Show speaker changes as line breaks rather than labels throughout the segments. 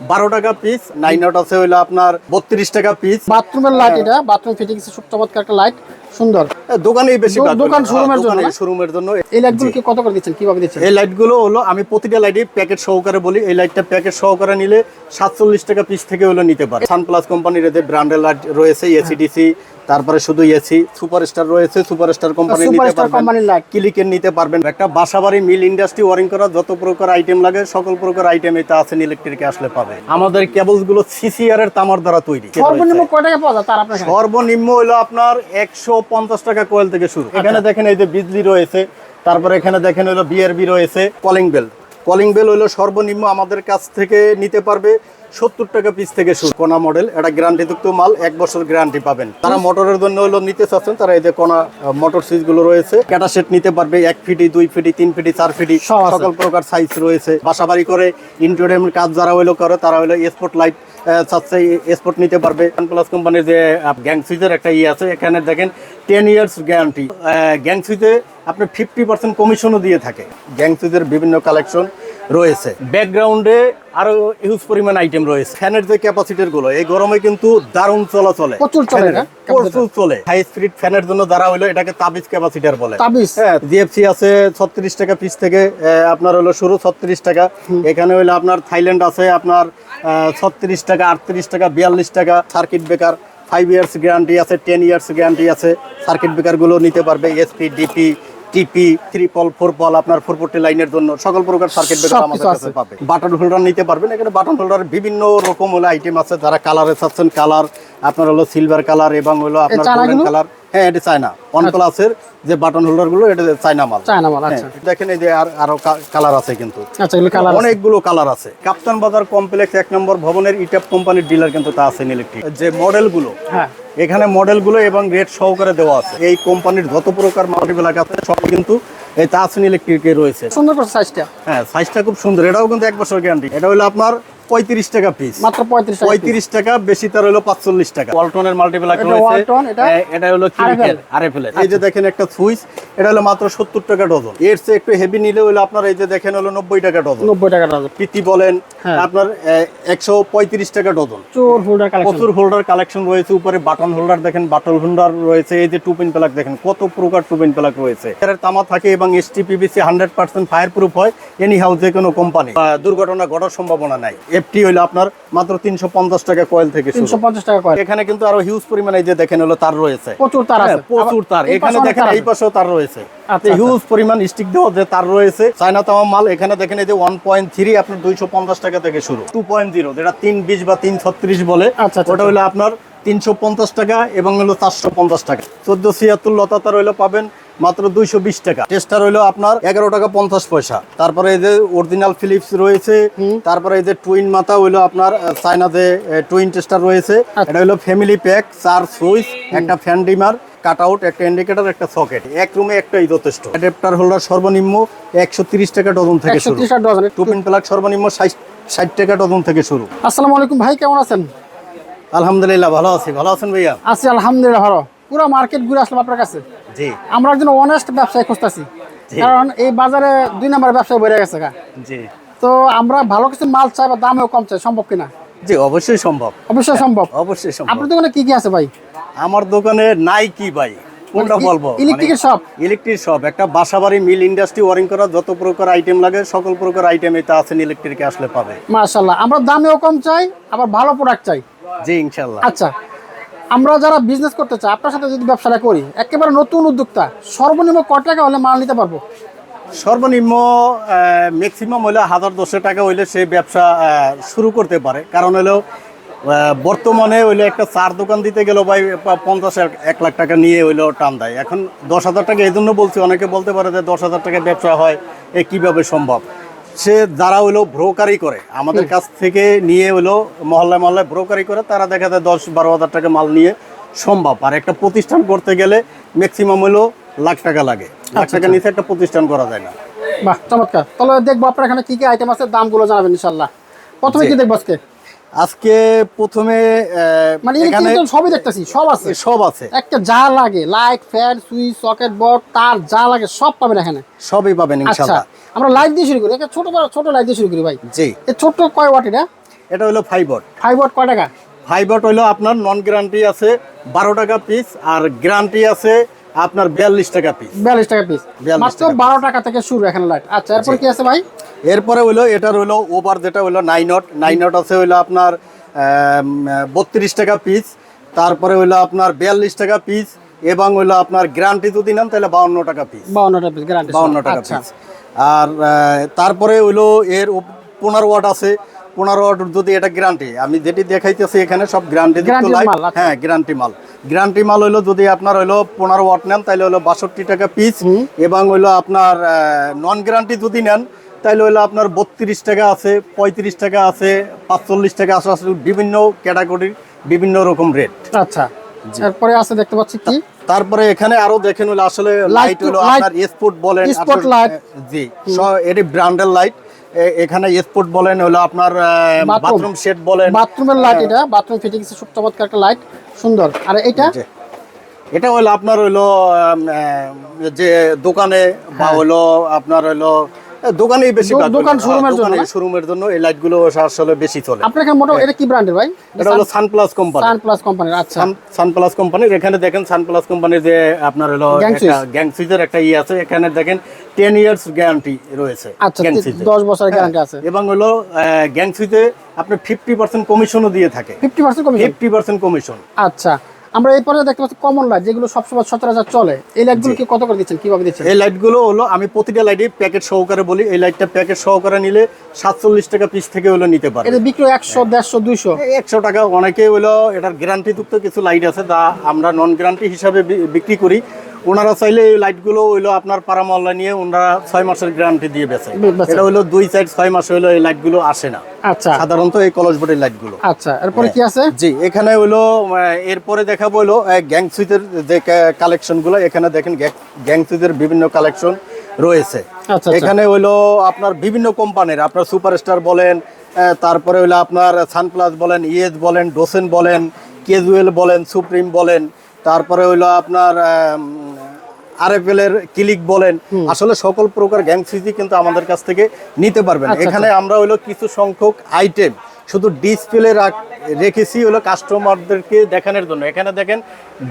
বারো টাকা piece nine out আছে হইল আপনার বত্রিশ টাকা পিস
বাথরুমের লাইট এটা বাথরুম ফিটিংস খুব একটা লাইট সুন্দর।
দোকানেই বেশি
দোকান showroom এর জন্য
শোরুমের জন্য।
এই লাইটগুলো কি কত করে দিচ্ছেন? কীভাবে দিচ্ছেন?
এই লাইটগুলো হলো আমি প্রতিটা লাইটই প্যাকেট সহকারে বলি। এই লাইটটা প্যাকেট সহকারে নিলে সাতচল্লিশ টাকা পিস থেকে হলো নিতে পারে। সানপ্লাস কোম্পানির এদের ব্র্যান্ডের লাইট রয়েছে এসিডিসি তারপরে শুধু এসি সুপারস্টার রয়েছে সুপারস্টার কোম্পানি নিতে পারবেন। ক্লিকের নিতে পারবেন। একটা বাসাবাড়ি মিল ইন্ডাস্ট্রি ওয়ারিং করা যত প্রকার আইটেম লাগে সকল প্রকার আইটেম এটা আছেন ইলেকট্রিকে আসলে পাবে আমাদের কেবলসগুলো সিসিআর এর তামার দ্বারা তৈরি।
সর্বনিম্ন কয় টাকা পাওয়া যায় তার আপনার
সর্বনিম্ন হলো আপনার একশো পঞ্চাশ টাকা কোয়েল থেকে শুরু। এখানে দেখেন এই যে বিজলি রয়েছে তারপরে এখানে দেখেন হলো বিআরবি রয়েছে কলিং বেল কলিং বেল হলো সর্বনিম্ন আমাদের কাছ থেকে নিতে পারবে সত্তর টাকা পিস থেকে শুরু। কোনা মডেল এটা গ্যারান্টি যুক্ত মাল এক বছর গ্যারান্টি পাবেন। তারা মোটরের জন্য হলো নিতে চাচ্ছেন তারা এই যে কোনা মোটর সুইচগুলো রয়েছে ক্যাটা সেট নিতে পারবে এক ফিটি দুই ফিটি তিন ফিটি চার ফিটি সকল প্রকার সাইজ রয়েছে। বাসাবাড়ি করে ইন্টারটেনমেন্ট কাজ যারা হইল করে তারা হলো স্পট লাইট স্পট নিতে পারবে। প্লাস কোম্পানির যে গ্যাং সুইচের একটা ইয়ে আছে, এখানে দেখেন টেন ইয়ার্স গ্যারান্টি গ্যাং সুইচে আপনি ফিফটি পার্সেন্ট কমিশনও দিয়ে থাকে। গ্যাং সুইচের বিভিন্ন কালেকশন রয়েছে। ব্যাকগ্রাউন্ডে আরও হিউজ পরিমাণ আইটেম রয়েছে। ফ্যানের যে ক্যাপাসিটিরগুলো এই গরমে কিন্তু দারুণ চলাচলে।
প্রচুর চলে
প্রচুর চলে। হাই স্পিড ফ্যানের জন্য দ্বারা হলো এটাকে তাবিজ ক্যাপাসিটার বলে।
তাবিজ?
হ্যাঁ জিএফসি আছে ছত্রিশ টাকা পিস থেকে আপনার হলো শুরু ছত্রিশ টাকা। এখানে হলো আপনার থাইল্যান্ড আছে আপনার ছত্রিশ টাকা আটত্রিশ টাকা বিয়াল্লিশ টাকা। Circuit breaker five years guarantee আছে টেন ইয়ার্স গ্যারান্টি আছে। সার্কিট ব্রেকারগুলো নিতে পারবে SP DP TP four pole আপনার ফোর ফোরটি লাইনের জন্য সকল প্রকার সার্কিট ব্রেকার আমাদের কাছে পাবে। বাটন হোল্ডার নিতে পারবেন এখানে বাটন হোল্ডার বিভিন্ন রকম হলো আইটেম আছে। যারা কালারে চাচ্ছেন কালার আপনার হলো সিলভার কালার এবং হলো আপনার গোল্ডেন কালার হ্যাঁ এটা চায়না। ওয়ান প্লাসের যে বাটন হোল্ডারগুলো এটা চায়না মাল।
চায়না মাল আচ্ছা।
হ্যাঁ, দেখেন এই যে আর আরও কালার আছে কিন্তু।
আচ্ছা এগুলো কালার
অনেকগুলো কালার আছে। কাপ্তান বাজার কমপ্লেক্স এক নম্বর ভবনের ইটাপ কোম্পানির ডিলার কিন্তু তা আছে ইলেকট্রিক যে মডেলগুলো
হ্যাঁ।
এখানে মডেলগুলো এবং রেট সহকারে দেওয়া আছে। এই কোম্পানির যত প্রকার মাল্টিপ্লাক আছে সব কিন্তু এই তাসিন ইলেকট্রিকে রয়েছে।
সুন্দর সাইজটা
হ্যাঁ সাইজটা খুব সুন্দর। এটাও কিন্তু এক বছর গ্যারান্টি এটা হলো আপনার পঁয়ত্রিশ টাকা পিস
মাত্র পঁয়ত্রিশ টাকা piece।
পঁয়ত্রিশ টাকা বেশি তার হলো পাঁচচল্লিশ টাকা। ওয়ালটনের
এটা ওয়ালটন, এটা
এটা হলো আরএফএল এই যে দেখেন একটা সুইচ এটা হলো মাত্র সত্তর টাকা ডজন। এর চেয়ে একটু হেভি নিলে হলো আপনার এই যে দেখেন হলো নব্বই টাকা ডজন।
নব্বই টাকা ডজন।
পিতি বলেন
হ্যাঁ।
আপনার একশো পঁয়ত্রিশ টাকা ডজন।
চোর হোল্ডার কালেকশন
প্রচুর হোল্ডার কালেকশন রয়েছে উপরে বাটন হোল্ডার দেখেন বাটন হোল্ডার রয়েছে এই যে টু পিন প্লাগ দেখেন কত প্রকার টু পিন প্লাগ রয়েছে। এর তামা থাকে এবং ST PBC hundred percent fire proof হয় এনি হাউস যে কোনো কোম্পানি দুর্ঘটনা ঘটার সম্ভাবনা নাই। এফটি হইল আপনার মাত্র তিনশো পঞ্চাশ টাকা কয়েল থেকে
তিনশো পঞ্চাশ টাকা কয়েল
এখানে কিন্তু আরও হিউজ পরিমাণে যে দেখেন হলো তার রয়েছে।
প্রচুর তার আছে।
হ্যাঁ, প্রচুর তার। এখানে দেখেন এই পাশেও তার রয়েছে।
আচ্ছা,
হিউজ পরিমাণ স্টিক দেওয়া যে তার রয়েছে চায়না তামা মাল এখানে দেখেন এই যে ওয়ান পয়েন্ট থ্রি আপনার দুইশো পঞ্চাশ টাকা থেকে শুরু। টু পয়েন্ট জিরো যেটা তিন বিশ বা তিন ছত্রিশ বলে
আচ্ছা, আচ্ছা,
ওটা হলো আপনার তিনশো পঞ্চাশ টাকা এবং হলো চারশো পঞ্চাশ টাকা। চোদ্দ ছিয়াত্তর লতা তার হইল পাবেন মাত্র দুইশো বিশ টাকা। টেস্টার হইল আপনার এগারো টাকা পঞ্চাশ পয়সা। তারপরে এই যে অরিজিনাল ফিলিপস রয়েছে তারপরে এই যে টুইন মাথা হইল আপনার আহ, চায়নাতে টুইন টেস্টার রয়েছে।
আচ্ছা।
এটা হলো ফ্যামিলি প্যাক চার সুইচ একটা ফ্যান ডিমার কাট আউট একটা ইন্ডিকেটর একটা সকেট এক রুমে একটাই যথেষ্ট। অ্যাডাপ্টার হোল্ডার সর্বনিম্ন একশো তিরিশ টাকা ডজন থেকে শুরু।
ত্রিশ ডজন
টু পিন প্লাগ সর্বনিম্ন ষাট টাকা ডজন থেকে শুরু।
আসসালামু আলাইকুম ভাই কেমন আছেন?
আলহামদুলিল্লাহ ভালো আছি। ভালো আছেন ভাইয়া?
আছি আলহামদুলিল্লাহ ভালো। পুরো মার্কেট ঘুরে আসলাম আপনার কাছে।
জি।
আমরা একজন অনেস্ট ব্যবসায়ী খুঁজতেছি। কারণ এই বাজারে দুই নম্বর ব্যবসায়ী বেড়ে গেছে গা।
জি।
তো আমরা ভালো কিছু মাল চাই বা দামেও কম চাই সম্ভব কিনা?
জি অবশ্যই সম্ভব।
অবশ্যই সম্ভব।
অবশ্যই সম্ভব।
আপনার দোকানে কি কি আছে ভাই?
আমার দোকানে নাই কি ভাই। কোনটা
মানে
বলব?
ইলেকট্রিকের শপ
ইলেকট্রিক শপ একটা বাসাবাড়ি মিল ইন্ডাস্ট্রি ওয়ারিং করা যত প্রকার আইটেম লাগে সকল প্রকার আইটেম এটা আছেন ইলেকট্রিকে আসলে পাবে।
মাশাল্লাহ আমরা দামেও কম চাই আবার ভালো প্রোডাক্ট চাই।
জি ইনশাল্লাহ
আচ্ছা আমরা যারা বিজনেস করতে চাই আপনার সাথে যদি ব্যবসাটা করি একেবারে নতুন উদ্যোক্তা সর্বনিম্ন ক টাকা হলে মাল নিতে পারব?
সর্বনিম্ন ম্যাক্সিমাম হলে হাজার দশে টাকা হইলে সে ব্যবসা শুরু করতে পারে। কারণ হলো বর্তমানে হইলে একটা চার দোকান দিতে গেল ভাই পঞ্চাশ এক- এক লাখ টাকা নিয়ে হইল টান দেয়। এখন দশ হাজার টাকা এই জন্য বলছি অনেকে বলতে পারে যে দশ হাজার টাকা ব্যবসা হয় এ কীভাবে সম্ভব? সে যারা হইল ব্রোকারি করে আমাদের কাছ থেকে নিয়ে হইল মহল্লায় মহল্লায় ব্রোকারি করে তারা দেখা যায় দশ বারো হাজার টাকা মাল নিয়ে সম্ভব। আর একটা প্রতিষ্ঠান করতে গেলে ম্যাক্সিমাম হইল লাখ টাকা লাগে। লাখ টাকা নিচে একটা প্রতিষ্ঠান করা যায় না।
বাহ চমৎকার। তাহলে দেখব আপনার এখানে কি কি আইটেম আছে দামগুলো জানাবেন ইনশাল্লাহ প্রথমে কি দেখব আজকে?
আজকে প্রথমে
মানে
এখানে
সবই দেখতেছি সব আছে।
সব আছে।
একটা যা লাগে light fan switch socket board তার যা লাগে সব পাবেন এখানে।
সবই পাবেন
আচ্ছা
ইনশাআল্লাহ।
আমরা লাইট দিয়ে শুরু করি। একটা ছোট বড় ছোট লাইট দিয়ে শুরু করি ভাই।
জি।
এই ছোট কয় ওয়াট এটা?
এটা হলো ফাইভ ওয়াট
ফাইভ ওয়াট কয় টাকা?
ফাইভ ওয়াট হলো আপনার নন গ্যারান্টি আছে বারো টাকা পিস আর গ্যারান্টি আছে আপনার বিয়াল্লিশ টাকা পিস
বিয়াল্লিশ টাকা পিস মাত্র বারো টাকা থেকে শুরু এখানে লাইট আচ্ছা এরপর কি আছে ভাই?
এরপরে হইল এটার হইল ওভার যেটা হইল নাইন নট নাইন নট আছে হইল আপনার বত্রিশ টাকা পিস তারপরে হইল আপনার বিয়াল্লিশ টাকা পিস এবং হইল আপনার গ্যারান্টি যদি নেন তাহলে বাউন্ন টাকা পিস
বাউন্ন টাকা পিস গ্যারান্টি
বাউন্ন টাকা
আচ্ছা।
পিস আর তারপরে হইল এর পনেরো ওয়াট আছে। পনেরো ওয়াট যদি এটা গ্যারান্টি আমি যেটি দেখাইতেছি এখানে সব গ্যারান্টি
আচ্ছা।
হ্যাঁ গ্যারান্টি মাল। গ্যারান্টি মাল হইল যদি আপনার হইল পনেরো ওয়াট নেন তাহলে হইল বাষট্টি টাকা পিস এবং হইল আপনার নন গ্যারান্টি যদি নেন তাহলে হইল আপনার বত্রিশ টাকা আছে পঁয়ত্রিশ টাকা আছে পাঁচচল্লিশ টাকা আছে আসলে বিভিন্ন ক্যাটাগরির বিভিন্ন রকম রেট
আচ্ছা। এরপরে আছে দেখতে পাচ্ছি কি?
তারপরে এখানে আরও দেখেন হলো আসলে লাইট হলো আপনার স্পোর্ট বলেন আপনার-
light।
জি এটি ব্র্যান্ডের লাইট এখানে স্পোর্ট বলেন হলো আপনার। বাথরুম সেট বলেন।
বাথরুমের লাইট এটা বাথরুম ফিটিংস খুব চমৎকার একটা লাইট সুন্দর। আর এটা।
এটা হলো আপনার হলো যে দোকানে বা হলো আপনার হলো দোকানেই বেশি।
দোকান
হ্যাঁ,
এর জন্য
শোরুমের জন্য এই লাইটগুলো আসলে বেশি চলে।
আপনার এখানে মোটো এটা কি ব্র্যান্ডের ভাই?
এটা হলো সানপ্লাস কোম্পানি
সান প্লাস কোম্পানির আচ্ছা।
সানপ্লাস কোম্পানির এখানে দেখেন সানপ্লাস কোম্পানির যে আপনার হলো একটা গ্যাং সুইচের একটা ই আছে এখানে দেখেন টেন ইয়ার্স গ্যারান্টি রয়েছে
আচ্ছা
গ্যাং
তি-
সুইচে
দশ বছরের গ্যারান্টি আছে।
এবং হলো গ্যাং সুইচে আপনি ফিফটি পার্সেন্ট কমিশনও দিয়ে থাকে।
Fifty percent commission
fifty percent commission
আচ্ছা। আমরা এই পর্যায়ে দেখতে পাচ্ছি কমন লাইট যেগুলো সবসময় সচরাচর চলে। এই লাইটগুলো কি কত করে দিচ্ছেন? কীভাবে দিচ্ছেন?
এই লাইটগুলো হলো আমি প্রতিটা লাইটে প্যাকেট সহকারে বলি এই লাইটটা প্যাকেট সহকারে নিলে সাতচল্লিশ টাকা পিস থেকে হলো নিতে পারে
এটা বিক্রি একশো দেড়শো দুইশো?
একশো টাকা অনেকে হলো এটার গ্যারান্টিযুক্ত কিছু লাইট আছে যা আমরা নন গ্যারান্টি হিসাবে বিক্রি করি। ওনারা চাইলে এই লাইটগুলো হইল আপনার পারামল্লা নিয়ে ওনারা ছয় মাসের গ্যারান্টি দিয়ে বেচে। এটা হলো দুই সাইড ছয় মাস হইল এই লাইটগুলো আসে না।
আচ্ছা।
সাধারণত এই কলস বোর্ডের লাইটগুলো
আচ্ছা এরপরে কি আছে?
জি এখানে হইল এরপরে দেখাবো হইল গ্যাং সুইচের যে কালেকশনগুলো এখানে দেখেন গ্যাং সুইচের বিভিন্ন কালেকশন রয়েছে।
আচ্ছা, আচ্ছা।
এখানে হইল আপনার বিভিন্ন কোম্পানির আপনার সুপারস্টার বলেন আহ, তারপরে হইল আপনার সানপ্লাস বলেন ইয়েস বলেন ডোসেন বলেন কেজুয়েল বলেন সুপ্রিম বলেন তারপরে হইল আপনার আরএফএল এর ক্লিক বলেন আসলে সকল প্রকার গ্যাং সুইচই কিন্তু আমাদের কাছ থেকে নিতে পারবেন
আচ্ছা,
এখানে আমরা হলো কিছু সংখ্যক আইটেম শুধু ডিসপ্লে রেখেছি হলো কাস্টমারদেরকে দেখানোর জন্য। এখানে দেখেন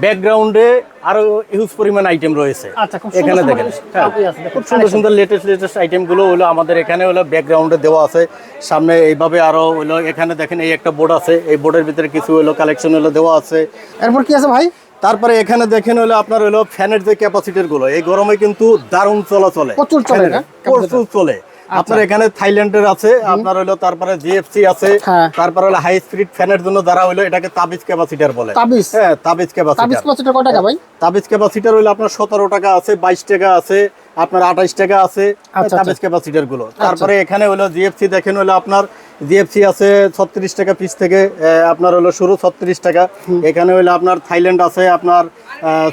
ব্যাকগ্রাউন্ডে আরও হিউজ পরিমাণ আইটেম রয়েছে।
আচ্ছা,
এখানে দেখেন হ্যাঁ,
দেখুন,
খুব সুন্দর সুন্দর লেটেস্ট লেটেস্ট আইটেমগুলো হলো আমাদের এখানে হলো ব্যাকগ্রাউন্ডে দেওয়া আছে। সামনে এইভাবে আরও হলো এখানে দেখেন এই একটা বোর্ড আছে। এই বোর্ডের ভিতরে কিছু হলো কালেকশন হলো দেওয়া আছে।
এরপর কি আছে ভাই?
তারপরে এখানে দেখেন হলো আপনার হলো ফ্যানের যে ক্যাপাসিটিরগুলো এই গরমে কিন্তু দারুণ চলাচলে।
প্রচুর চলে
প্রচুর চলে। আপনার এখানে থাইল্যান্ডের আছে আপনার হলো তারপরে জিএফসি আছে
হ্যাঁ।
তারপরে হলো হাই স্পিড ফ্যানের জন্য যারা হলো এটাকে তাবিজ ক্যাপাসিটার বলে।
তাবিজ?
হ্যাঁ তাবিজ
তাবিজ
ক্যাপাসিটার
কয় টাকা ভাই?
তাবিজ ক্যাপাসিটার হলো আপনার সতেরো টাকা আছে বাইশ টাকা আছে আপনার আঠাইশ টাকা আছে
আচ্ছা,
তাবিজ ক্যাপাসিটারগুলো তারপরে এখানে হলো জিএফসি দেখেন হলো আপনার জিএফসি আছে ছত্রিশ টাকা পিস থেকে আপনার হলো শুরু ছত্রিশ টাকা। এখানে হলো আপনার থাইল্যান্ড আছে আপনার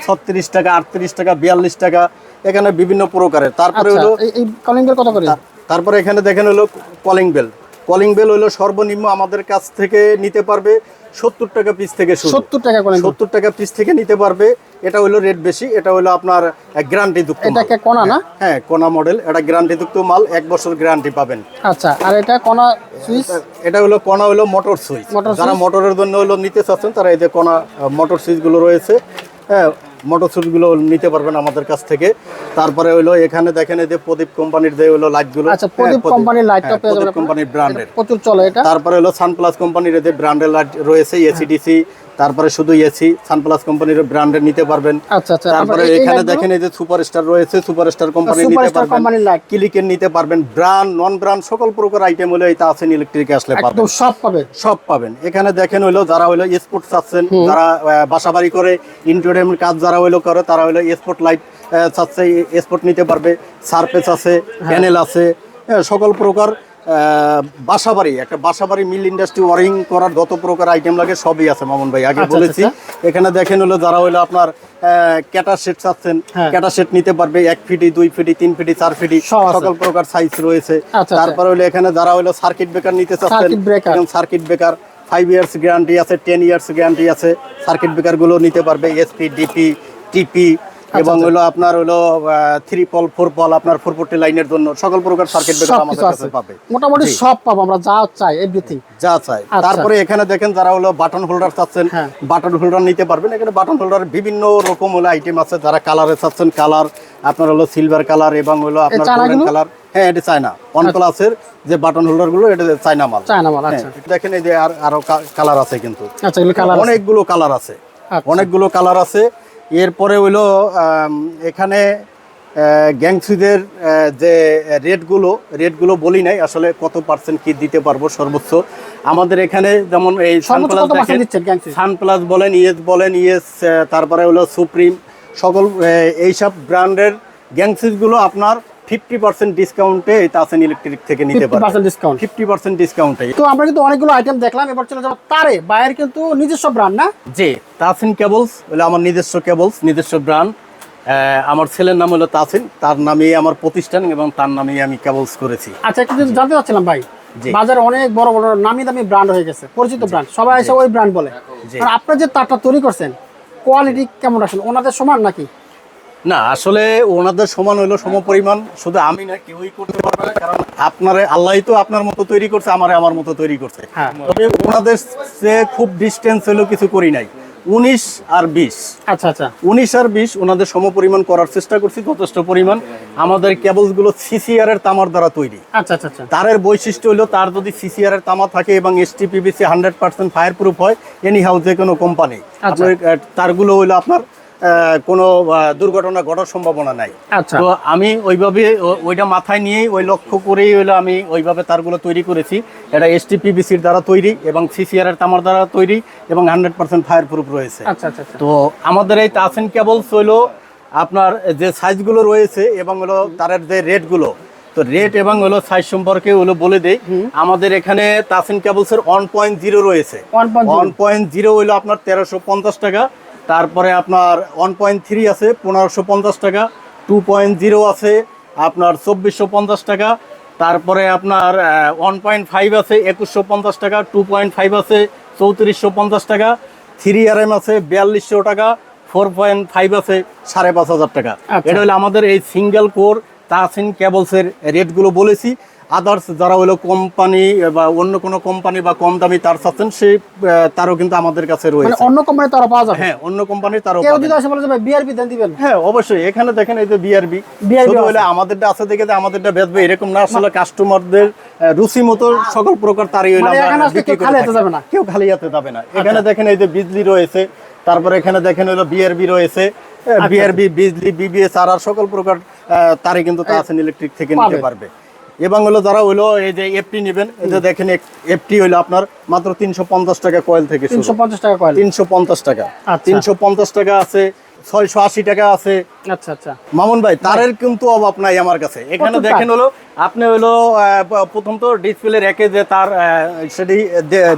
ছত্রিশ টাকা আটত্রিশ টাকা বিয়াল্লিশ টাকা এখানে বিভিন্ন প্রকারের। তারপরে হলো
এই- কলিং বেল কত করে?
তারপরে এখানে দেখেন হলো কলিং বেল কলিং বেল হলো সর্বনিম্ন আমাদের কাছ থেকে নিতে পারবে সত্তর টাকা পিস থেকে
সত্তর টাকা
সত্তর টাকা পিস থেকে নিতে পারবে। এটা হলো রেট বেশি এটা হলো আপনার গ্যারান্টি যুক্ত।
এটাকে কোনা না?
হ্যাঁ কোনা মডেল এটা গ্যারান্টি যুক্ত মাল এক বছর গ্যারান্টি পাবেন।
আচ্ছা আর এটা কোনা সুইচ
এটা হলো কণা হলো মোটর সুইচ যারা মোটরের জন্য হলো নিতে চাচ্ছেন তারা এই যে কণা মোটর সুইচগুলো রয়েছে হ্যাঁ মোটর সুইচগুলো নিতে পারবেন আমাদের কাছ থেকে। তারপরে হলো এখানে দেখেন এই যে প্রদীপ কোম্পানির যে হলো লাইটগুলো
আচ্ছা প্রদীপ কোম্পানির লাইটটা পেয়ে যাবেন।
কোম্পানির ব্র্যান্ডের
প্রচুর চলে এটা।
তারপরে হলো সানপ্লাস কোম্পানির যে ব্র্যান্ডের লাইট রয়েছে এসিডিসি তারপরে শুধু এসি সানপ্লাস কোম্পানির ব্র্যান্ডের নিতে পারবেন।
আচ্ছা আচ্ছা
তারপরে এখানে দেখেন এই যে সুপারস্টার রয়েছে সুপারস্টার কোম্পানি নিতে পারবেন। ক্লিকের নিতে পারবেন। ব্র্যান্ড নন ব্র্যান্ড সকল প্রকার আইটেম হলো এটা আছেন ইলেকট্রিক আসলে পাবেন।
একদম সব পাবে
সব পাবেন। এখানে দেখেন হইল যারা হইল স্পোর্ট চাচ্ছেন যারা বাসাবাড়ি করে ইন্টারটেনমেন্ট কাজ যারা হইল করে তারা হইল স্পোর্ট লাইট চাচ্ছে স্পোর্ট নিতে পারবে। সারফেস আছে প্যানেল আছে হ্যাঁ, সকল প্রকার বাসাবাড়ি একটা বাসাবাড়ি মিল ইন্ডাস্ট্রি ওয়ারিং করার যত প্রকার আইটেম লাগে সবই আছে মামুন ভাই আগে
আচ্ছা,
বলেছি। এখানে দেখেন হলো যারা হইল আপনার ক্যাটার সেট চাচ্ছেন। ক্যাটার সেট নিতে পারবে এক ফিটি দুই ফিটি তিন ফিটি চার ফিটি সকল প্রকার সাইজ রয়েছে।
আচ্ছা।
তারপরে হলো এখানে যারা হলো সার্কিট ব্রেকার নিতে চাচ্ছেন circuit breaker five years guarantee আছে টেন ইয়ার্স গ্যারান্টি আছে সার্কিট ব্রেকারগুলো নিতে পারবে এসপি ডিপি টিপি এবং হলো আপনার হলো থ্রি পল ফোর পল আপনার ফোর ফোরটি লাইনের জন্য সকল প্রকার সার্কিট ব্রেকার আমাদের
কাছে
পাবে।
মোটামুটি সব পাবো আমরা যা চাই এভরিথিং
যা চাই।
আচ্ছা।
তারপরে এখানে দেখেন যারা হলো বাটন হোল্ডার চাচ্ছেন
হ্যাঁ।
বাটন হোল্ডার নিতে পারবেন। এখানে বাটন হোল্ডার বিভিন্ন রকম হলো আইটেম আছে। যারা কালারে চাচ্ছেন কালার আপনার হলো সিলভার কালার এবং হলো আপনার গোল্ডেন কালার হ্যাঁ এটা চায়না ওয়ান প্লাসের যে বাটন হোল্ডারগুলো এটা চায়না মাল।
চায়না মাল
হ্যাঁ,
আচ্ছা
দেখেন এই যে আর আরও কালার আছে কিন্তু।
আচ্ছা কালার
অনেকগুলো কালার আছে।
আচ্ছা।
অনেকগুলো কালার আছে। এরপরে হইল এখানে গ্যাংসুদের যে রেটগুলো রেটগুলো বলি নাই আসলে কত পার্সেন্ট কি দিতে পারব সর্বোচ্চ। আমাদের এখানে যেমন এই সানপ্লাস সানপ্লাস বলেন ইয়েস বলেন ইয়েস তারপরে হলো সুপ্রিম সকল এইসব ব্র্যান্ডের গ্যাংসিসগুলো আপনার ফিফটি পার্সেন্ট ডিসকাউন্টে তাসেন ইলেকট্রিক থেকে নিতে পারবেন
ডিসকাউন্ট।
ফিফটি পার্সেন্ট ডিসকাউন্টে।
তো আমরা কিন্তু অনেকগুলো আইটেম দেখলাম এবার চলে যাব তারে। বায়ের কিন্তু নিজস্ব ব্র্যান্ড না?
জি তাসিন কেবলস হলো আমার নিজস্ব কেবলস নিজস্ব ব্র্যান্ড আমার ছেলের নাম হলো তাসিন তার নামেই আমার প্রতিষ্ঠান এবং তার নামেই আমি কেবলস করেছি।
আচ্ছা একটু জানতে চাচ্ছিলাম ভাই বাজারে অনেক বড় বড় নামি দামি ব্র্যান্ড হয়ে গেছে পরিচিত ব্র্যান্ড সবাই এসে ওই ব্র্যান্ড বলে। আর আপনার যে তারটা তৈরি করছেন কোয়ালিটি কেমন আসলে ওনাদের সমান নাকি?
না আসলে ওনাদের সমান হলো সম পরিমাণ। শুধু আমি না কেউই করতে পারবে না কারণ আপনারে আল্লাহই তো আপনার মতো তৈরি করছে আমারে আমার মতো তৈরি করছে।
হ্যাঁ।
তবে ওনাদের খুব ডিস্টেন্স হলো কিছু করি নাই। উনিশ আর বিশ।
আচ্ছা আচ্ছা।
উনিশ আর বিশ ওনাদের সম পরিমাণ করার চেষ্টা করছি যথেষ্ট পরিমাণ। আমাদের কেবলসগুলো সিসিআর এর তামার দ্বারা তৈরি।
আচ্ছা আচ্ছা আচ্ছা।
তারের বৈশিষ্ট্য হলো তার যদি সিসিআর এর তামা থাকে এবং STPBC hundred percent fire proof হয় এনি হাউস যে কোনো কোম্পানি
আচ্ছা।
তারগুলো হলো আপনার কোনো দুর্ঘটনা ঘটার সম্ভাবনা নাই।
আচ্ছা।
তো আমি ওইভাবে ওইটা মাথায় নিয়েই ওই লক্ষ্য করেই হলো আমি ওইভাবে তারগুলো তৈরি করেছি। এটা এসটিপিবিসির দ্বারা তৈরি এবং সিসিআর এর তামার দ্বারা তৈরি এবং হান্ড্রেড পার্সেন্ট ফায়ার প্রুফ রয়েছে।
আচ্ছা আচ্ছা
তো আমাদের এই তাসেন কেবলস হলো আপনার যে সাইজগুলো রয়েছে এবং হলো তারের যে রেটগুলো তো রেট এবং হলো সাইজ সম্পর্কে হলো বলে দেই। আমাদের এখানে তাসেন কেবলস এর ওয়ান পয়েন্ট জিরো রয়েছে
one point
one point zero হলো আপনার তেরোশো পঞ্চাশ টাকা। তারপরে আপনার ওয়ান পয়েন্ট থ্রি আছে পনেরোশো পঞ্চাশ টাকা টু পয়েন্ট জিরো আছে আপনার চব্বিশশো পঞ্চাশ টাকা। তারপরে আপনার ওয়ান পয়েন্ট ফাইভ আছে একুশশো পঞ্চাশ টাকা টু পয়েন্ট ফাইভ আছে চৌত্রিশশো পঞ্চাশ টাকা। থ্রি আর এম আছে বিয়াল্লিশশো টাকা ফোর পয়েন্ট ফাইভ আছে সাড়ে পাঁচ হাজার টাকা।
আচ্ছা।
এটা হলো আমাদের এই সিঙ্গেল কোর তাসিন কেবলসের রেটগুলো বলেছি। আদার্স যারা হলো কোম্পানি বা অন্য কোনো কোম্পানি বা কম দামি তার চাচ্ছেন সেই তারও কিন্তু আমাদের কাছে
মানে
রয়েছে।
অন্য কোম্পানি তারা পাওয়া যাবে?
হ্যাঁ অন্য কোম্পানির তারও
কেউ যদি আসে বলে যাবে বিআরবি দেন দিবেন।
হ্যাঁ অবশ্যই। এখানে দেখেন এই যে বিআরবি
আছে।
হলে আমাদেরটা আছে দেখে যে আমাদেরটা বেচবে এরকম না। আসলে কাস্টমারদের রুচি মতো সকল প্রকার তারই হইল
মানে
আমরা
কেউ খালি হাতে যাবে না?
কেউ খালি হাতে যাবে না। এখানে দেখেন এই যে বিজলি রয়েছে। তারপরে এখানে দেখেন হলো বিআরবি রয়েছে। বিআরবি বিজলি বিবিএস আর আর সকল প্রকার তারই কিন্তু তাসেন ইলেকট্রিক থেকে নিতে পারবে। এবং হলো যারা হলো এই যে এফটি নেবেন এই যে দেখেন এফটি হইল আপনার মাত্র তিনশো পঞ্চাশ টাকা কয়েল থেকে
তিনশো পঞ্চাশ টাকা কয়েল
তিনশো পঞ্চাশ টাকা।
আচ্ছা।
তিনশো পঞ্চাশ টাকা আছে ছয়শো আশি টাকা আছে।
আচ্ছা আচ্ছা।
মামুন ভাই তারের কিন্তু অভাব নাই আমার কাছে। এখানে দেখেন হলো আপনি হলো প্রথম তো ডিসপ্লে রেখে যে তার সেটি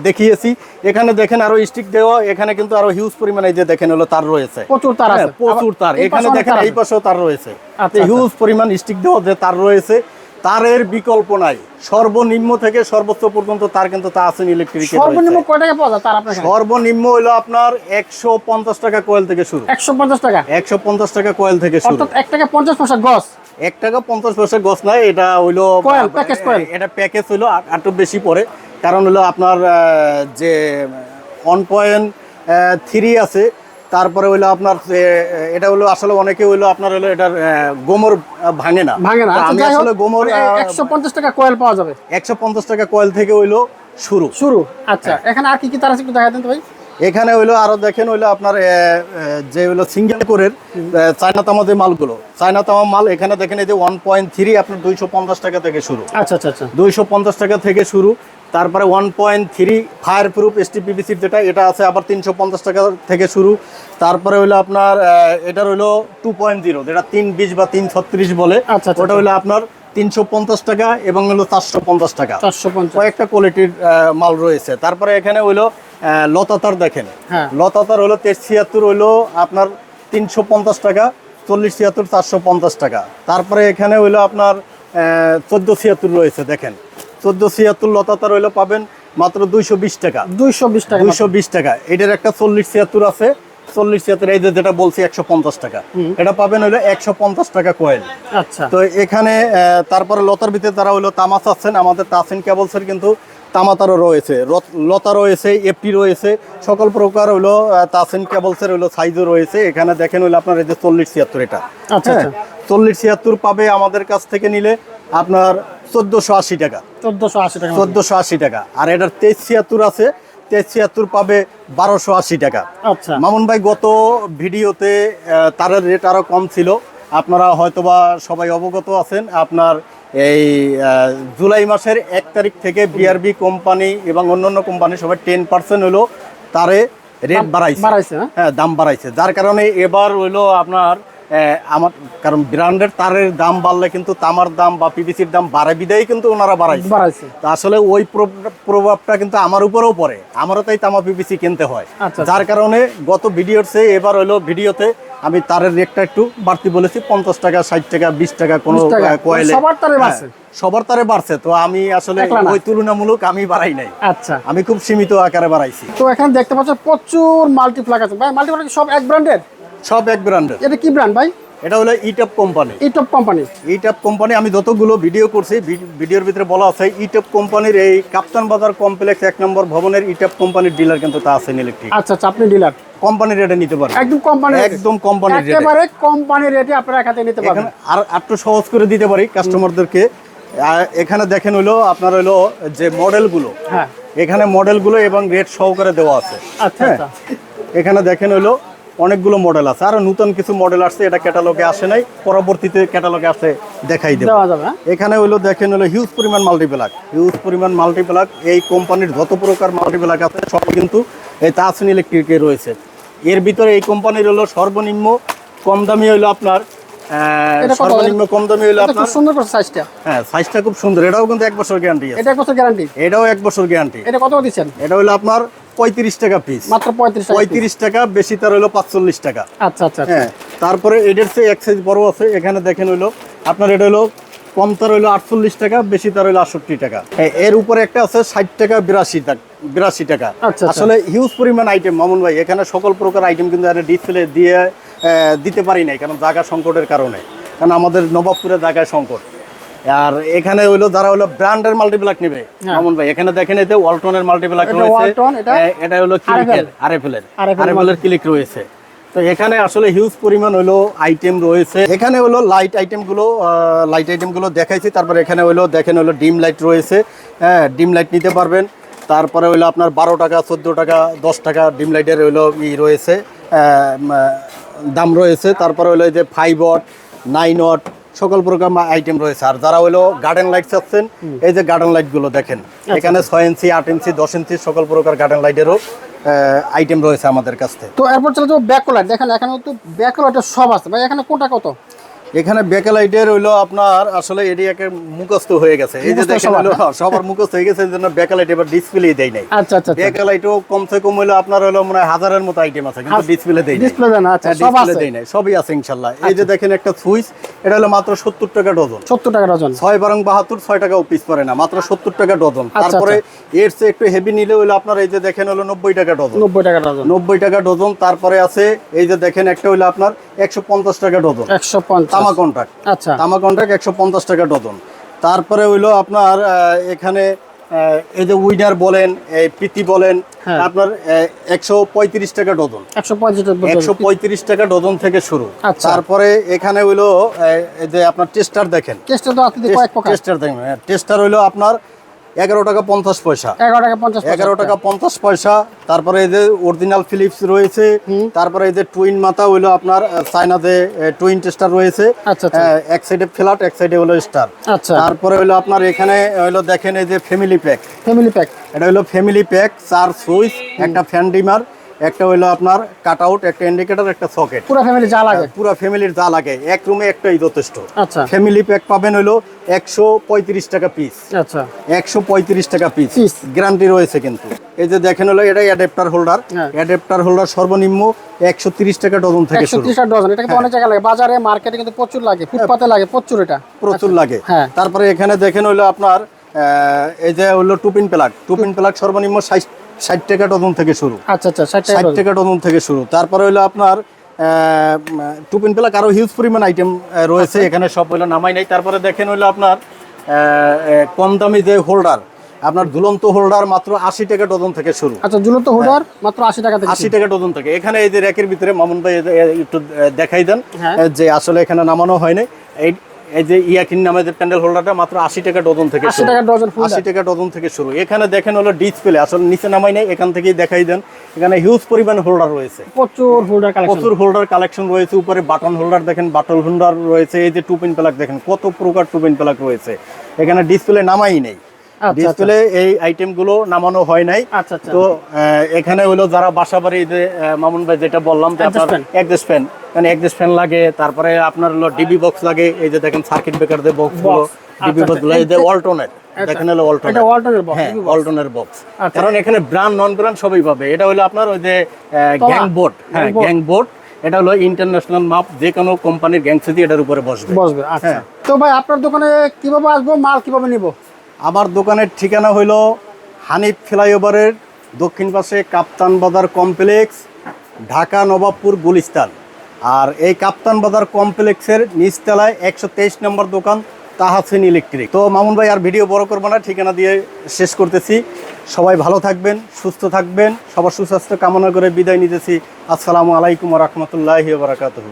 দেখিয়েছি। এখানে দেখেন আরও স্টিক দেওয়া এখানে কিন্তু আরও হিউজ পরিমাণে যে দেখেন হলো তার রয়েছে।
প্রচুর তার আছে।
হ্যাঁ, প্রচুর তার। এখানে দেখেন
তার
এই পাশেও তার রয়েছে।
আচ্ছা,
হিউজ পরিমাণ স্টিক দেওয়া যে তার রয়েছে। তারের বিকল্প নাই। সর্বনিম্ন থেকে সর্বোচ্চ পর্যন্ত তার কিন্তু তা আছেন ইলেকট্রিক
সর্বনিম্ন কয় টাকা পাওয়া যায় তার আপনার
সর্বনিম্ন হলো আপনার একশো পঞ্চাশ টাকা কয়েল থেকে শুরু।
একশো পঞ্চাশ টাকা?
একশো পঞ্চাশ টাকা কয়েল থেকে শুরু।
অর্থাৎ এক টাকা পঞ্চাশ পয়সা গছ?
এক টাকা পঞ্চাশ পয়সা গছ নাই এটা হইল
Coil, package coil।
এটা প্যাকেজ হইল আর- একটু বেশি পড়ে কারণ হলো আপনার যে ওয়ান পয়েন্ট থ্রি আছে তারপরে হইল আপনার এটা হলো আসলে অনেকে হইল আপনার হলো এটার গোমর ভাঙে না।
ভাঙে না। আচ্ছা
আমি আসলে গোমর
একশো পঞ্চাশ টাকা কয়েল পাওয়া যাবে।
একশো পঞ্চাশ টাকা কয়েল থেকে হইল শুরু।
শুরু। আচ্ছা এখানে আর কি কি তার আছে একটু দেখা দেন তো ভাই।
এখানে হইল আরও দেখেন হইল আপনার যে হইল সিঙ্গেল কোরের চায়না তামা যে মালগুলো চায়না তামা মাল এখানে দেখেন এই যে ওয়ান পয়েন্ট থ্রি আপনার দুইশো পঞ্চাশ টাকা থেকে শুরু।
আচ্ছা আচ্ছা আচ্ছা।
দুইশো পঞ্চাশ টাকা থেকে শুরু। তারপরে one point three fire proof এসটিপিবিসির যেটা এটা আছে আবার তিনশো পঞ্চাশ টাকা থেকে শুরু। তারপরে হইল আপনার এটার হইল টু পয়েন্ট জিরো যেটা তিন বিশ বা তিন ছত্রিশ বলে।
আচ্ছা, আচ্ছা,
ওটা হইল আপনার তিনশো পঞ্চাশ টাকা এবং হলো চারশো পঞ্চাশ টাকা।
চারশো পঞ্চাশ।
কয়েকটা কোয়ালিটির মাল রয়েছে। তারপরে এখানে হইল লতাতার দেখেন।
হ্যাঁ।
লতাতার হলো তেইশ ছিয়াত্তর হইল আপনার তিনশো পঞ্চাশ টাকা চল্লিশ ছিয়াত্তর চারশো পঞ্চাশ টাকা। তারপরে এখানে হইল আপনার চোদ্দ ছিয়াত্তর রয়েছে দেখেন। চোদ্দ ছিয়াত্তর লতাতার হইল পাবেন মাত্র দুইশো বিশ টাকা।
দুইশো বিশ টাকা
দুইশো বিশ টাকা। এটার একটা চল্লিশ ছিয়াত্তর আছে। চল্লিশ ছিয়াত্তর এই যে যেটা বলছি একশো পঞ্চাশ টাকা। এটা পাবেন হলো একশো পঞ্চাশ টাকা কয়েল
আচ্ছা।
তো এখানে তারপরে লতার ভিতরে তারা হইল তামাস আছেন আমাদের তাসিন কেবলসের কিন্তু তামাতারও রয়েছে লতা রয়েছে এফটি রয়েছে সকল প্রকার হলো আহ, তাসিন কেবলসের হলো সাইজও রয়েছে। এখানে দেখেন হলো আপনার এই যে চল্লিশ ছিয়াত্তর এটা।
আচ্ছা,
হ্যাঁ চল্লিশ ছিয়াত্তর পাবে আমাদের কাছ থেকে নিলে আপনার চোদ্দোশো আশি টাকা।
চোদ্দশো আশি টাকা
চোদ্দোশো আশি টাকা। আর এটার তেইশ ছিয়াত্তর আছে তেইশ ছিয়াত্তর পাবে বারোশো আশি টাকা।
আচ্ছা।
মামুন ভাই গত ভিডিওতে তার রেট আরও কম ছিল। আপনারা হয়তোবা সবাই অবগত আছেন আপনার এই জুলাই মাসের এক তারিখ থেকে বিআরবি কোম্পানি এবং অন্যান্য কোম্পানি সবাই টেন পার্সেন্ট হলো তারে রেট বাড়াইছে।
বাড়াইছে হ্যাঁ?
দাম বাড়াইছে। যার কারণে এবার হইল আপনার আমার কারণ ব্র্যান্ডের তারের দাম বাড়লে কিন্তু তামার দাম বা পিভিসির দাম বাড়ে বিদায় কিন্তু ওনারা বাড়াইছে।
বাড়াইছে।
তা আসলে ওই প্রভাবটা কিন্তু আমার উপরেও পড়ে। আমারও তাই তামা পিপিসি কিনতে হয়।
আচ্ছা।
যার কারণে গত ভিডিওর চেয়ে এবার হলো ভিডিওতে আমি তারের রেটটা একটু বাড়তি বলেছি পঞ্চাশ টাকা ষাট টাকা বিশ টাকা কোনো
20 টাকা।
কয়েলে
সবার তারে
হ্যাঁ,
বাড়ছে।
সবার তারে বাড়ছে। তো আমি আসলে ওই তুলনামূলক আমি বাড়াই নাই।
আচ্ছা।
আমি খুব সীমিত আকারে বাড়াইছি।
তো এখানে দেখতে পাচ্ছেন প্রচুর মাল্টিপ্লাক আছে। ভাই মাল্টিপ্লাক সব এক ব্র্যান্ডের
সব এক ব্র্যান্ডের
এটা কি ব্র্যান্ড ভাই?
এটা হলো ইটপ কোম্পানি
ইটপ কোম্পানি
ইটপ কোম্পানি আমি যতগুলো ভিডিও করছি ভিডিওর ভিতরে বলা আছে ইটপ কোম্পানির এই কাপ্তান বাজার কমপ্লেক্স এক নম্বর ভবনের ইটপ কোম্পানির ডিলার কিন্তু তা আছেন ইলেকট্রিক
আচ্ছা আচ্ছা আপনি ডিলার
কোম্পানির রেটে নিতে পারবেন।
একদম কোম্পানি
একদম কোম্পানির রেটে
একেবারে কোম্পানি রেটে আপনারা থেকে নিতে
এখানে আর একটু সহজ করে দিতে পারি কাস্টমারদেরকে এখানে দেখেন হলো আপনার হলো যে মডেলগুলো
হ্যাঁ।
এখানে মডেলগুলো এবং রেট সহকারে দেওয়া আছে।
আচ্ছা
হ্যাঁ।
আচ্ছা।
এখানে দেখেন হলো অনেকগুলো মডেল আছে। আর নতুন কিছু মডেল আসছে এটা ক্যাটালগে আসে নাই পরবর্তীতে ক্যাটালগে আসে দেখাই দেবো।
হ্যাঁ?
এখানে হলো দেখেন হলো হিউজ পরিমাণ মাল্টিপ্লাক হিউজ পরিমাণ মাল্টিপ্লাক এই কোম্পানির যত প্রকার মাল্টিপ্লাক আছে সব কিন্তু এই তাসিন ইলেকট্রিকে রয়েছে। এর ভিতরে এই কোম্পানির হলো সর্বনিম্ন কম দামি হইল আপনার? সর্বনিম্ন কম দামি
এটা
আপনার
সুন্দর করে সাইজটা
হ্যাঁ সাইজটা খুব সুন্দর। এটাও কিন্তু এক বছর গ্যারান্টি আছে।
এটা এক বছর গ্যারান্টি
এটাও এক বছর গ্যারান্টি
এটা কত দিচ্ছেন?
এটা হলো আপনার পঁয়ত্রিশ টাকা পিস
মাত্র পঁয়ত্রিশ টাকা
পঁয়ত্রিশ টাকা বেশি তার হলো পাঁচচল্লিশ টাকা।
আচ্ছা আচ্ছা আচ্ছা।
হ্যাঁ তারপরে এটার চেয়ে এক সাইজ বড় আছে এখানে দেখেন হইল আপনার এটা হলো কম তার হইল আটচল্লিশ টাকা বেশি তার হইল আটষট্টি টাকা। এর উপরে একটা আছে ষাট টাকা বিরাশি টাকা বিরাশি টাকা।
আচ্ছা, আচ্ছা।
আসলে হিউজ পরিমাণ আইটেম মামুন ভাই এখানে সকল প্রকার আইটেম কিন্তু ডিসপ্লে দিয়ে দিতে পারি নাই কারণ জায়গা সংকটের কারণে। কারণ আমাদের নবাবপুরে জায়গায় সংকট। আর এখানে হইল যারা হলো ব্র্যান্ডের মাল্টিপ্লাক নেবে।
হ্যাঁ।
মামুন ভাই এখানে দেখেন এতে ওয়ালটনের মাল্টিপ্লাক রয়েছে।
এটা
এটা হলো ক্লিকের আরএফএল এর আরএফএল এর ক্লিক রয়েছে। তো এখানে আসলে হিউজ পরিমাণ হলো আইটেম রয়েছে। এখানে হলো লাইট আইটেমগুলো লাইট আইটেমগুলো দেখাইছি। তারপরে এখানে হলো দেখেন হলো ডিম লাইট রয়েছে। হ্যাঁ ডিম লাইট নিতে পারবেন। তারপরে হলো আপনার বারো টাকা চোদ্দ টাকা দশ টাকা ডিম লাইটের হলো ই রয়েছে। দাম রয়েছে। তারপরে হলো এই যে ফাইভ ওয়াট নাইন ওয়াট সকল প্রকার আইটেম রয়েছে। আর যারা হলো গার্ডেন লাইট চাচ্ছেন এই যে গার্ডেন লাইটগুলো দেখেন এখানে ছয় ইঞ্চি আট ইঞ্চি দশ ইঞ্চি সকল প্রকার গার্ডেন লাইটেরও আইটেম রয়েছে আমাদের কাছে
তো এরপর চলে যাব ব্যাকলাইট দেখেন এখানে তো ব্যাকলাইটের সব আছে। ভাই এখানে কোনটা কত?
এখানে ব্যাকলাইটের হইল আপনার আসলে এটি একটা মুখস্থ হয়ে গেছে। এই যে দেখেন
সবার।
সবার মুখস্থ হয়ে গেছে এই জন্য ব্যাকলাইট এবার ডিসপ্লে দেয় নাই।
আচ্ছা আচ্ছা
ব্যাকলাইটও কমসে কম হইল আপনার হলো মনে হয় হাজারের মতো আইটেম আছে কিন্তু ডিসপ্লে দেয়
ডিসপ্লে দেন আচ্ছা সব আছে। আচ্ছা।
দেয় নাই সবই আছে ইনশাল্লাহ। এই যে দেখেন একটা সুইচ এটা হলো মাত্র সত্তর টাকা ডজন
সত্তর টাকা ডজন
ছয় বারং বাহাত্তর ছয় টাকাও পিস পড়ে না মাত্র সত্তর টাকা ডজন
আচ্ছা,
তারপরে এর চেয়ে একটু হেভি নিলে হইল আপনার এই যে দেখেন হলো নব্বই টাকা ডজন
নব্বই টাকা ডজন
নব্বই টাকা ডজন তারপরে আছে এই যে দেখেন একটা হইল আপনার একশো পঞ্চাশ টাকা ডজন
একশো পঞ্চাশ।
তামা কন্ট্রাক্ট
আচ্ছা।
তামা কন্ট্রাক্ট একশো পঞ্চাশ টাকা ডজন। তারপরে হইল আপনার এখানে এই যে উইনার বলেন এই পিতি বলেন
হ্যাঁ।
আপনার একশো পঁয়ত্রিশ টাকা ডজন।
একশো
পঁয়ত্রিশ টাকা ডজন। থেকে শুরু।
আচ্ছা।
তারপরে এখানে হইল এই যে আপনার টেস্টার দেখেন। টেস্টার দেখেন টেস্টার হইল আপনার এগারো টাকা পঞ্চাশ পয়সা।
এগারো টাকা পঞ্চাশ পয়সা।
এগারো টাকা পঞ্চাশ পয়সা। তারপরে এই যে অরিজিনাল ফিলিপস রয়েছে তারপরে এই যে টুইন মাথা হইল আপনার চাইনাতে চায়নাতে টুইন টেস্টার রয়েছে।
আচ্ছা, আচ্ছা।
এক সাইডে ফ্ল্যাট এক সাইডে হলো স্টার
আচ্ছা।
তারপরে হইল আপনার এখানে হইল দেখেন এই যে ফ্যামিলি প্যাক
ফ্যামিলি প্যাক
এটা হইল ফ্যামিলি প্যাক চার সুইচ একটা ফ্যান ডিমার একটা হইল আপনার কাট আউট একটা ইন্ডিকেটর একটা সকেট
পুরো ফ্যামিলি যা লাগে।
পুরো ফ্যামিলির যা লাগে। এক রুমে একটাই যথেষ্ট।
আচ্ছা।
ফ্যামিলি প্যাক পাবেন হইল একশো পঁয়ত্রিশ টাকা পিস
আচ্ছা।
একশো পঁয়ত্রিশ টাকা পিস। গ্যারান্টি রয়েছে কিন্তু। এই যে দেখেন হলো এটাই অ্যাডাপ্টার হোল্ডার
হ্যাঁ।
অ্যাডাপ্টার হোল্ডার সর্বনিম্ন একশো তিরিশ টাকা ডজন থেকে
একশো ত্রিশ ডজন এটা কিন্তু অনেক জায়গায় লাগে। বাজারে মার্কেটে কিন্তু প্রচুর লাগে। ফুটপাতে লাগে প্রচুর এটা।
প্রচুর লাগে।
হ্যাঁ।
তারপরে এখানে দেখেন হলো আপনার এই যে হলো টুপিন প্লাগ টুপিন প্লাগ সর্বনিম্ন ষাট ষাট টাকা ডজন থেকে শুরু।
আচ্ছা আচ্ছা ষাট টাকা ডজন।
থেকে শুরু। তারপরে হলো আপনার টুপিন প্লাক আরও হিউজ পরিমাণ আইটেম রয়েছে।
আচ্ছা।
এখানে সব হলো নামাই নাই। তারপরে দেখেন হলো আপনার কম দামি যে হোল্ডার আপনার ঝুলন্ত হোল্ডার মাত্র আশি টাকা ডজন থেকে শুরু।
আচ্ছা ঝুলন্ত হোল্ডার মাত্র আশি টাকা থেকে
আশি টাকা ডজন থেকে। এখানে এই যে র্যাকের ভিতরে মামুন ভাই একটু দেখাই দেন
হ্যাঁ।
যে আসলে এখানে নামানো হয়নি এই এই যে ইয়াকিন নামে যে প্যান্ডেল হোল্ডারটা মাত্র আশি টাকা ডজন থেকে
আশি
শুরু।
টাকা ডজন
আশি টাকা ডজন থেকে শুরু। এখানে দেখেন হলো ডিসপ্লে আসলে নিচে নামাই নাই এখান থেকেই দেখাই দেন। এখানে হিউজ পরিমাণ হোল্ডার রয়েছে।
প্রচুর হোল্ডার
প্রচুর হোল্ডার কালেকশন রয়েছে। উপরে বাটন হোল্ডার দেখেন বাটন হোল্ডার রয়েছে। এই যে টু পিন প্লাক দেখেন কত প্রকার টু পিন প্লাক রয়েছে। এখানে ডিসপ্লে নামাই নেই। ডিসপ্লে এই আইটেমগুলো নামানো হয় নাই।
আচ্ছা আচ্ছা।
তো এখানে হলো যারা বাসা বাড়ি মামুন ভাই যেটা বললাম ফ্যান মানে ফ্যান লাগে তারপরে আপনার হলো ডিবি বক্স লাগে এই যে দেখেন সার্কিট ব্রেকার যে
বক্সগুলো
ডিবি
আচ্ছা,
বক্সগুলো এই যে অল্টনেট দেখেন হলো অল্টনেট
এটা ওয়াল্টনের বক্স
হ্যাঁ অল্টনের বক্স
আচ্ছা।
কারণ এখানে ব্র্যান্ড নন ব্র্যান্ড সবই পাবে। এটা হলো আপনার ওই যে। গ্যাং বোর্ড হ্যাঁ গ্যাং বোর্ড এটা হলো ইন্টারন্যাশনাল মাপ যে কোনো কোম্পানির গ্যাং সিটি এটার উপরে বসবে।
বসবে আচ্ছা।
হ্যাঁ।
তো ভাই আপনার দোকানে কীভাবে আসব মাল কীভাবে নিব?
আমার দোকানের ঠিকানা হইল হানিফ ফ্লাইওভারের দক্ষিণ পাশে কাপ্তান বাজার কমপ্লেক্স, ঢাকা নবাবপুর গুলিস্তান। আর এই কাপ্তান বাজার কমপ্লেক্সের নিচতলায় একশো তেইশ নম্বর দোকান তাহাসিন ইলেকট্রিক। তো মামুন ভাই, আর ভিডিও বড় করব না, ঠিকানা দিয়ে শেষ করতেছি। সবাই ভালো থাকবেন, সুস্থ থাকবেন, সবার সুস্বাস্থ্য কামনা করে বিদায় নিতেছি। আসসালামু আলাইকুম রহমতুল্লাহি বারাকাতুহু।